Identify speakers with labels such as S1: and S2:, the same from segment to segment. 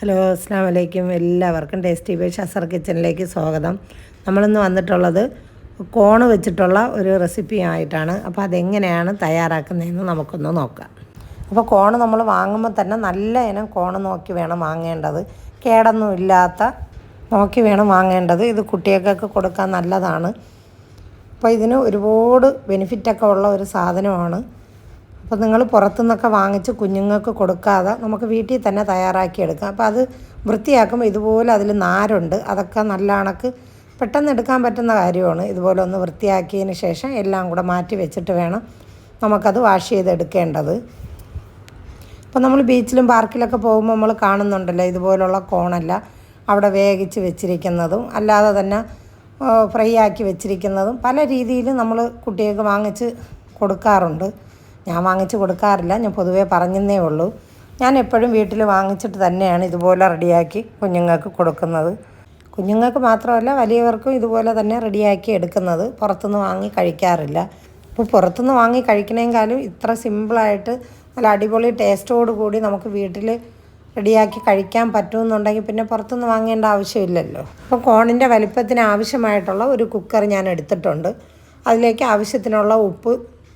S1: Hello അസ്സാം വലൈക്കും എല്ലാവർക്കും ടേസ്റ്റി ബൈ ഷസർ കിച്ചണിലേക്ക് സ്വാഗതം. നമ്മളിന്ന് വന്നിട്ടുള്ളത് കോണ് വെച്ചിട്ടുള്ള ഒരു റെസിപ്പി ആയിട്ടാണ്. അപ്പോൾ അതെങ്ങനെയാണ് തയ്യാറാക്കുന്നതെന്ന് നമുക്കൊന്ന് നോക്കാം. അപ്പോൾ കോണ് നമ്മൾ വാങ്ങുമ്പോൾ തന്നെ നല്ല ഇനം കോണ് നോക്കി വേണം വാങ്ങേണ്ടത്. കേടൊന്നും ഇല്ലാത്ത നോക്കി വേണം വാങ്ങേണ്ടത്. ഇത് കുട്ടികൾക്കൊക്കെ കൊടുക്കാൻ നല്ലതാണ്. അപ്പോൾ ഇതിന് ഒരുപാട് ബെനിഫിറ്റൊക്കെ ഉള്ള ഒരു സാധനമാണ്. അപ്പോൾ നിങ്ങൾ പുറത്തു നിന്നൊക്കെ വാങ്ങിച്ച് കുഞ്ഞുങ്ങൾക്ക് കൊടുക്കാതെ നമുക്ക് വീട്ടിൽ തന്നെ തയ്യാറാക്കിയെടുക്കാം. അപ്പോൾ അത് വൃത്തിയാക്കുമ്പോൾ ഇതുപോലെ അതിൽ നാരുണ്ട്. അതൊക്കെ നല്ല കണക്ക് പെട്ടെന്ന് എടുക്കാൻ പറ്റുന്ന കാര്യമാണ്. ഇതുപോലെ ഒന്ന് വൃത്തിയാക്കിയതിന് ശേഷം എല്ലാം കൂടെ മാറ്റി വെച്ചിട്ട് വേണം നമുക്കത് വാഷ് ചെയ്തെടുക്കേണ്ടത്. അപ്പോൾ നമ്മൾ ബീച്ചിലും പാർക്കിലൊക്കെ പോകുമ്പോൾ നമ്മൾ കാണുന്നുണ്ടല്ലോ ഇതുപോലുള്ള കോണല്ല അവിടെ വേവിച്ച് വെച്ചിരിക്കുന്നതും അല്ലാതെ തന്നെ ഫ്രൈ ആക്കി വെച്ചിരിക്കുന്നതും പല രീതിയിൽ നമ്മൾ കുട്ടികൾക്ക് വാങ്ങിച്ച് കൊടുക്കാറുണ്ട്. ഞാൻ വാങ്ങിച്ച് കൊടുക്കാറില്ല ഞാൻ പൊതുവേ പറഞ്ഞെന്നേ ഉള്ളൂ. ഞാൻ എപ്പോഴും വീട്ടിൽ വാങ്ങിച്ചിട്ട് തന്നെയാണ് ഇതുപോലെ റെഡിയാക്കി കുഞ്ഞുങ്ങൾക്ക് കൊടുക്കുന്നത്. കുഞ്ഞുങ്ങൾക്ക് മാത്രമല്ല വലിയവർക്കും ഇതുപോലെ തന്നെ റെഡിയാക്കി എടുക്കുന്നത്. പുറത്തുനിന്ന് വാങ്ങി കഴിക്കാറില്ല. അപ്പോൾ പുറത്തുനിന്ന് വാങ്ങി കഴിക്കണേക്കാളും ഇത്ര സിമ്പിളായിട്ട് നല്ല അടിപൊളി ടേസ്റ്റോട് കൂടി നമുക്ക് വീട്ടിൽ റെഡിയാക്കി കഴിക്കാൻ പറ്റുമെന്നുണ്ടെങ്കിൽ പിന്നെ പുറത്തുനിന്ന് വാങ്ങേണ്ട ആവശ്യമില്ലല്ലോ. അപ്പോൾ കോണിന്റെ വലിപ്പത്തിന് ആവശ്യമായിട്ടുള്ള ഒരു കുക്കർ ഞാൻ എടുത്തിട്ടുണ്ട്. അതിലേക്ക് ആവശ്യത്തിനുള്ള ഉപ്പ്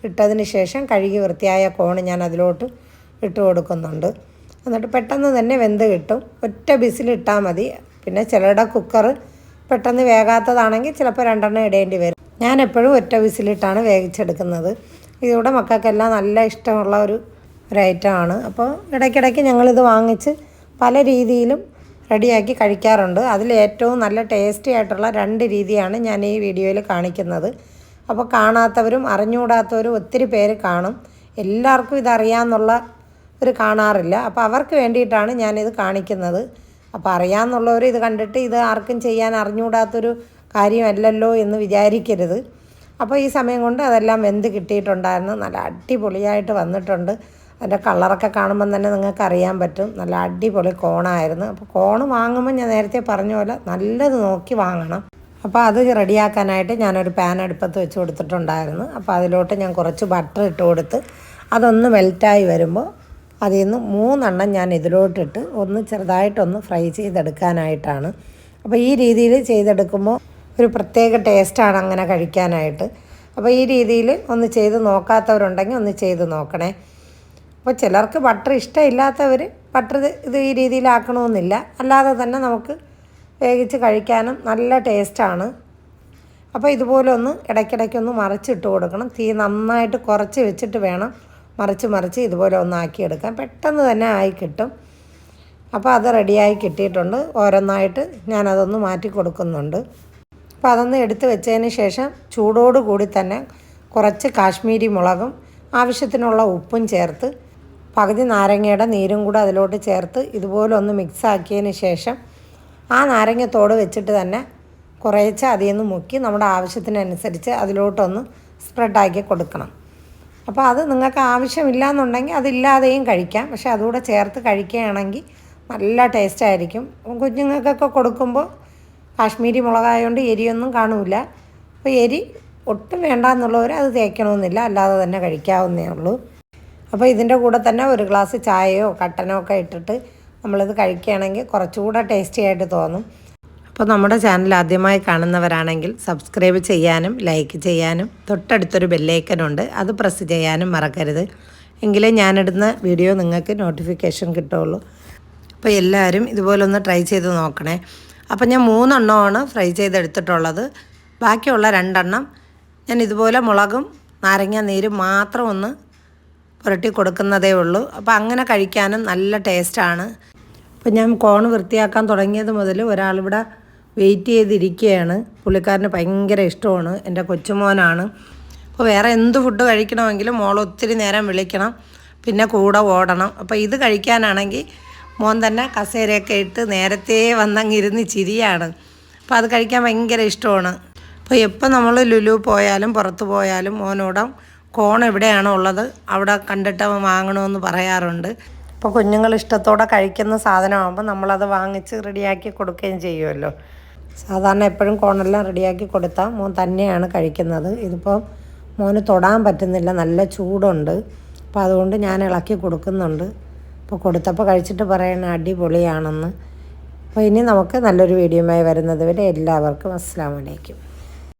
S1: ഇട്ടതിന് ശേഷം കഴുകി വൃത്തിയായ കോൺ ഞാൻ അതിലോട്ട് ഇട്ട് കൊടുക്കുന്നുണ്ട്. എന്നിട്ട് പെട്ടെന്ന് തന്നെ വെന്ത് കിട്ടും. ഒറ്റ ബിസിലിട്ടാൽ മതി. പിന്നെ ചിലരുടെ കുക്കർ പെട്ടെന്ന് വേകാത്തതാണെങ്കിൽ ചിലപ്പോൾ രണ്ടെണ്ണം ഇടേണ്ടി വരും. ഞാൻ എപ്പോഴും ഒറ്റ വിസിലിട്ടാണ് വേവിച്ചെടുക്കുന്നത്. ഇതിവിടെ മക്കൾക്കെല്ലാം നല്ല ഇഷ്ടമുള്ള ഒരു ഒരു ഐറ്റമാണ് അപ്പോൾ ഇടയ്ക്കിടയ്ക്ക് ഞങ്ങളിത് വാങ്ങിച്ച് പല രീതിയിലും റെഡിയാക്കി കഴിക്കാറുണ്ട്. അതിൽ ഏറ്റവും നല്ല ടേസ്റ്റി ആയിട്ടുള്ള രണ്ട് രീതിയാണ് ഞാൻ ഈ വീഡിയോയിൽ കാണിക്കുന്നത്. അപ്പോൾ കാണാത്തവരും അറിഞ്ഞുകൂടാത്തവരും ഒത്തിരി പേര് കാണും. എല്ലാവർക്കും ഇതറിയാമെന്നുള്ള ഒരു കാണാറില്ല. അപ്പോൾ അവർക്ക് വേണ്ടിയിട്ടാണ് ഞാനിത് കാണിക്കുന്നത്. അപ്പോൾ അറിയാമെന്നുള്ളവർ ഇത് കണ്ടിട്ട് ഇത് ആർക്കും ചെയ്യാൻ അറിഞ്ഞുകൂടാത്തൊരു കാര്യമല്ലല്ലോ എന്ന് വിചാരിക്കരുത്. അപ്പോൾ ഈ സമയം കൊണ്ട് അതെല്ലാം വെന്ത് കിട്ടിയിട്ടുണ്ടായിരുന്നു. നല്ല അടിപൊളിയായിട്ട് വന്നിട്ടുണ്ട്. അതിന്റെ കളറൊക്കെ കാണുമ്പം തന്നെ നിങ്ങൾക്ക് അറിയാൻ പറ്റും. നല്ല അടിപൊളി കോണായിരുന്നു. അപ്പോൾ കോണ് വാങ്ങുമ്പോൾ ഞാൻ നേരത്തെ പറഞ്ഞ പോലെ നല്ലത് നോക്കി വാങ്ങണം. അപ്പോൾ അത് റെഡിയാക്കാനായിട്ട് ഞാനൊരു പാൻ അടുപ്പത്ത് വെച്ച് കൊടുത്തിട്ടുണ്ടായിരുന്നു. അപ്പോൾ അതിലോട്ട് ഞാൻ കുറച്ച് ബട്ടർ ഇട്ട് കൊടുത്ത് അതൊന്ന് മെൽറ്റായി വരുമ്പോൾ അതിൽ നിന്ന് മൂന്നെണ്ണം ഞാൻ ഇതിലോട്ടിട്ട് ഒന്ന് ചെറുതായിട്ടൊന്ന് ഫ്രൈ ചെയ്തെടുക്കാനായിട്ടാണ്. അപ്പോൾ ഈ രീതിയിൽ ചെയ്തെടുക്കുമ്പോൾ ഒരു പ്രത്യേക ടേസ്റ്റാണ് അങ്ങനെ കഴിക്കാനായിട്ട്. അപ്പോൾ ഈ രീതിയിൽ ഒന്ന് ചെയ്ത് നോക്കാത്തവരുണ്ടെങ്കിൽ ഒന്ന് ചെയ്ത് നോക്കണേ. അപ്പോൾ ചിലർക്ക് ബട്ടർ ഇഷ്ടമില്ലാത്തവർ ബട്ടർ ഇത് ഈ രീതിയിലാക്കണമെന്നില്ല അല്ലാതെ തന്നെ നമുക്ക് വേവിച്ച് കഴിക്കാനും നല്ല ടേസ്റ്റാണ്. അപ്പോൾ ഇതുപോലെ ഒന്ന് ഇടയ്ക്കിടയ്ക്കൊന്ന് മറിച്ചിട്ട് കൊടുക്കണം. തീ നന്നായിട്ട് കുറച്ച് വെച്ചിട്ട് വേണം മറിച്ച് മറിച്ച് ഇതുപോലെ ഒന്ന് ആക്കിയെടുക്കാം പെട്ടെന്ന് തന്നെ ആയി കിട്ടും. അപ്പോൾ അത് റെഡിയായി കിട്ടിയിട്ടുണ്ട്. ഓരോന്നായിട്ട് ഞാനതൊന്ന് മാറ്റി കൊടുക്കുന്നുണ്ട്. അപ്പോൾ അതൊന്ന് എടുത്ത് വെച്ചതിന് ശേഷം ചൂടോട് കൂടി തന്നെ കുറച്ച് കാശ്മീരി മുളകും ആവശ്യത്തിനുള്ള ഉപ്പും ചേർത്ത് പകുതി നാരങ്ങയുടെ നീരും കൂടെ അതിലോട്ട് ചേർത്ത് ഇതുപോലെ ഒന്ന് മിക്സ് ശേഷം ആ നാരങ്ങത്തോട് വെച്ചിട്ട് തന്നെ കുറേശ്ശെ അതിൽ നിന്ന് മുക്കി നമ്മുടെ ആവശ്യത്തിനനുസരിച്ച് അതിലോട്ടൊന്ന് സ്പ്രെഡാക്കി കൊടുക്കണം. അപ്പോൾ അത് നിങ്ങൾക്ക് ആവശ്യമില്ല എന്നുണ്ടെങ്കിൽ അതില്ലാതെയും കഴിക്കാം. പക്ഷെ അതുകൂടെ ചേർത്ത് കഴിക്കുകയാണെങ്കിൽ നല്ല ടേസ്റ്റ് ആയിരിക്കും കുഞ്ഞുങ്ങൾക്കൊക്കെ കൊടുക്കുമ്പോൾ കാശ്മീരി മുളകായതുകൊണ്ട് എരിയൊന്നും കാണില്ല അപ്പോൾ എരി ഒട്ടും വേണ്ട എന്നുള്ളവർ അത് തേക്കണമെന്നില്ല അല്ലാതെ തന്നെ കഴിക്കാവുന്നേ ഉള്ളൂ. അപ്പോൾ ഇതിന്റെ കൂടെ തന്നെ ഒരു ഗ്ലാസ് ചായയോ കട്ടനോ ഒക്കെ ഇട്ടിട്ട് നമ്മളിത് കഴിക്കുകയാണെങ്കിൽ കുറച്ചുകൂടെ ടേസ്റ്റി ആയിട്ട് തോന്നും. അപ്പോൾ നമ്മുടെ ചാനൽ ആദ്യമായി കാണുന്നവരാണെങ്കിൽ സബ്സ്ക്രൈബ് ചെയ്യാനും ലൈക്ക് ചെയ്യാനും തൊട്ടടുത്തൊരു ബെല്ലൈക്കനുണ്ട് അത് പ്രസ് ചെയ്യാനും മറക്കരുത്. എങ്കിലേ ഞാനിടുന്ന വീഡിയോ നിങ്ങൾക്ക് നോട്ടിഫിക്കേഷൻ കിട്ടുള്ളൂ അപ്പോൾ എല്ലാവരും ഇതുപോലൊന്ന് ട്രൈ ചെയ്ത് നോക്കണേ. അപ്പം ഞാൻ മൂന്നെണ്ണമാണ് ഫ്രൈ ചെയ്തെടുത്തിട്ടുള്ളത്. ബാക്കിയുള്ള രണ്ടെണ്ണം ഞാൻ ഇതുപോലെ മുളകും നാരങ്ങ നീരും മാത്രം ഒന്ന് പുരട്ടി കൊടുക്കുന്നതേ ഉള്ളൂ. അപ്പോൾ അങ്ങനെ കഴിക്കാനും നല്ല ടേസ്റ്റാണ് അപ്പോൾ ഞാൻ കോൺ വൃത്തിയാക്കാൻ തുടങ്ങിയത് മുതൽ ഒരാളിവിടെ വെയിറ്റ് ചെയ്തിരിക്കുകയാണ്. പുള്ളിക്കാരന് ഭയങ്കര ഇഷ്ടമാണ്. എന്റെ കൊച്ചുമോനാണ്. അപ്പോൾ വേറെ എന്ത് ഫുഡ് കഴിക്കണമെങ്കിലും മോൾ ഒത്തിരി നേരം വിളിക്കണം. പിന്നെ കൂടെ ഓടണം. അപ്പോൾ ഇത് കഴിക്കാനാണെങ്കിൽ മോൻ തന്നെ കസേരയൊക്കെ ഇട്ട് നേരത്തെ വന്നങ്ങ് ഇരുന്ന് ചിരിയാണ്. അപ്പോൾ അത് കഴിക്കാൻ ഭയങ്കര ഇഷ്ടമാണ്. അപ്പോൾ എപ്പോൾ നമ്മൾ ലുലു പോയാലും പുറത്ത് പോയാലും മോനോടം കോൺ എവിടെയാണോ ഉള്ളത് അവിടെ കണ്ടിട്ട് വാങ്ങണമെന്ന് പറയാറുണ്ട്. അപ്പോൾ കുഞ്ഞുങ്ങൾ ഇഷ്ടത്തോടെ കഴിക്കുന്ന സാധനമാകുമ്പോൾ നമ്മളത് വാങ്ങിച്ച് റെഡിയാക്കി കൊടുക്കുകയും ചെയ്യുമല്ലോ സാധാരണ എപ്പോഴും കോണെല്ലാം റെഡിയാക്കി കൊടുത്താൽ മോൻ തന്നെയാണ് കഴിക്കുന്നത്. ഇതിപ്പോൾ മോന് തൊടാൻ പറ്റുന്നില്ല നല്ല ചൂടുണ്ട്. അപ്പോൾ അതുകൊണ്ട് ഞാൻ ഇളക്കി കൊടുക്കുന്നുണ്ട്. അപ്പോൾ കൊടുത്തപ്പോൾ കഴിച്ചിട്ട് പറയണ അടിപൊളിയാണെന്ന്. അപ്പോൾ ഇനി നമുക്ക് നല്ലൊരു വീഡിയോയുമായി വരുന്നത് വരെ എല്ലാവർക്കും അസ്സാം വലൈക്കും